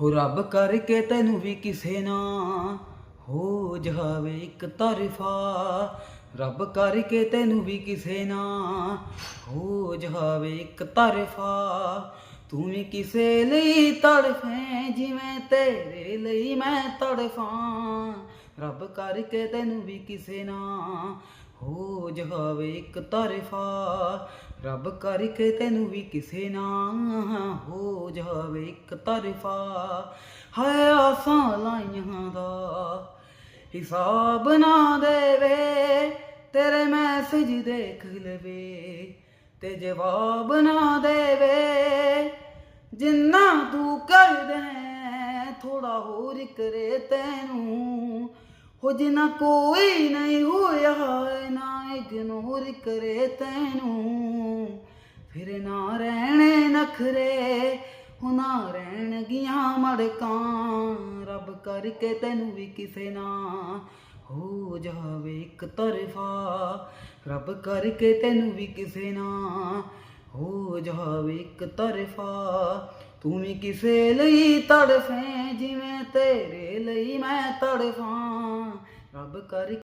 ਹੋ ਰੱਬ ਕਰਕੇ ਤੈਨੂੰ ਵੀ ਕਿਸੇ ਨਾ ਹੋ ਜਾਵੇ ਇੱਕ ਤਰਫਾ। ਰੱਬ ਕਰਕੇ ਤੈਨੂੰ ਵੀ ਕਿਸੇ ਨਾ ਹੋ ਜਾਵੇ ਇੱਕ ਤਰਫਾ। ਤੂੰ ਵੀ ਕਿਸੇ ਲਈ ਤੜਫੇ ਜਿਵੇਂ ਤੇਰੇ ਲਈ ਮੈਂ ਤੜਫਾਂ। ਰੱਬ ਕਰਕੇ ਤੈਨੂੰ ਵੀ ਕਿਸੇ ਨਾ ਹੋ ਜਾਵੇ ਇੱਕ ਤਰਫਾ, ਰੱਬ ਕਰਕੇ ਤੈਨੂੰ ਵੀ ਕਿਸੇ ਨਾ। ਹੋ ਜਾਵੇ ਇੱਕ ਤਰਫਾ, ਹਾਏ ਆਸਾਂ ਲਾਈਆਂ ਦਾ। ਹਿਸਾਬ ਨਾ ਦੇਵੇ, ਤੇਰੇ ਮੈਸੇਜ ਦੇਖ ਲਵੇ। ਤੇ ਜਵਾਬ ਨਾ ਦੇਵੇ, ਜਿੰਨਾ ਤੂੰ ਕਰਦੇ ਥੋੜਾ ਹੋਰ ਕਰੇ ਤੈਨੂੰ। ਹੋ ਜਿੰਨਾ ਕੋਈ ਨਹੀਂ ਹੋਇਆ ਨਾ ਇਗਨੋਰ ਕਰੇ ਤੈਨੂੰ। ਫਿਰ ਨਾ ਰਹਿਣੇ ਨਖਰੇ ਹੋ ਰਹਿਣ ਗੀਆਂ ਮੜਕਾਂ। ਰੱਬ ਕਰਕੇ ਤੈਨੂੰ ਵੀ ਕਿਸੇ ਨਾ ਹੋ ਜਾਵੇ ਇੱਕ ਤਰਫਾ। ਰੱਬ ਕਰਕੇ ਤੈਨੂੰ ਵੀ ਕਿਸੇ ਨਾ ਹੋ ਜਾਵੇ ਇੱਕ ਤਰਫਾ। ਤੂੰ ਵੀ ਕਿਸੇ ਲਈ ਤੜਫੇ। ਜਿਵੇਂ ਤੇਰੇ ਲਈ ਮੈਂ ਤੜਫਾਂ। ਰੱਬ ਕਰ